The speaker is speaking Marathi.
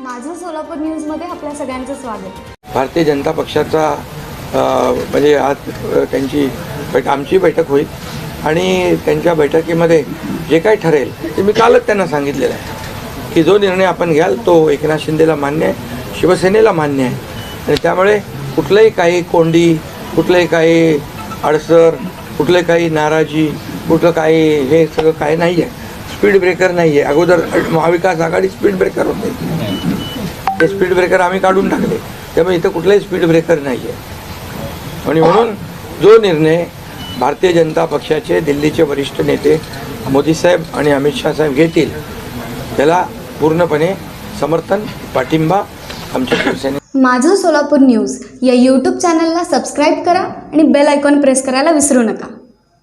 माझं सोलापूर न्यूजमध्ये आपल्या सगळ्यांचं स्वागत. भारतीय जनता पक्षाचा अ, म्हणजे आज अ, त्यांची बैठ आमची बैठक होईल आणि त्यांच्या बैठकीमध्ये जे काही ठरेल ते मी कालच त्यांना सांगितलेलं आहे. की जो निर्णय आपण घ्याल तो एकनाथ शिंदेला मान्य आहे शिवसेनेला मान्य आहे. आणि त्यामुळे कुठलंही काही कोंडी कुठलंही काही अडसर कुठले काही नाराजी कुठलं काही हे सगळं काही नाही आहे स्पीड ब्रेकर नाही आहे अगोदर महाविकास आघाडी स्पीड ब्रेकर होते. ते स्पीड ब्रेकर आम्ही काढून टाकले. त्यामुळे इथं कुठलाही स्पीड ब्रेकर नाही आहे आणि म्हणून जो निर्णय भारतीय जनता पक्षाचे दिल्लीचे वरिष्ठ नेते मोदी साहेब आणि अमित शाह साहेब घेतील त्याला पूर्णपणे समर्थन पाठिंबा आमच्या शिवसेने माझं सोलापूर न्यूज या यूट्यूब चॅनलला सबस्क्राईब करा आणि बेल आयकॉन प्रेस करायला विसरू नका.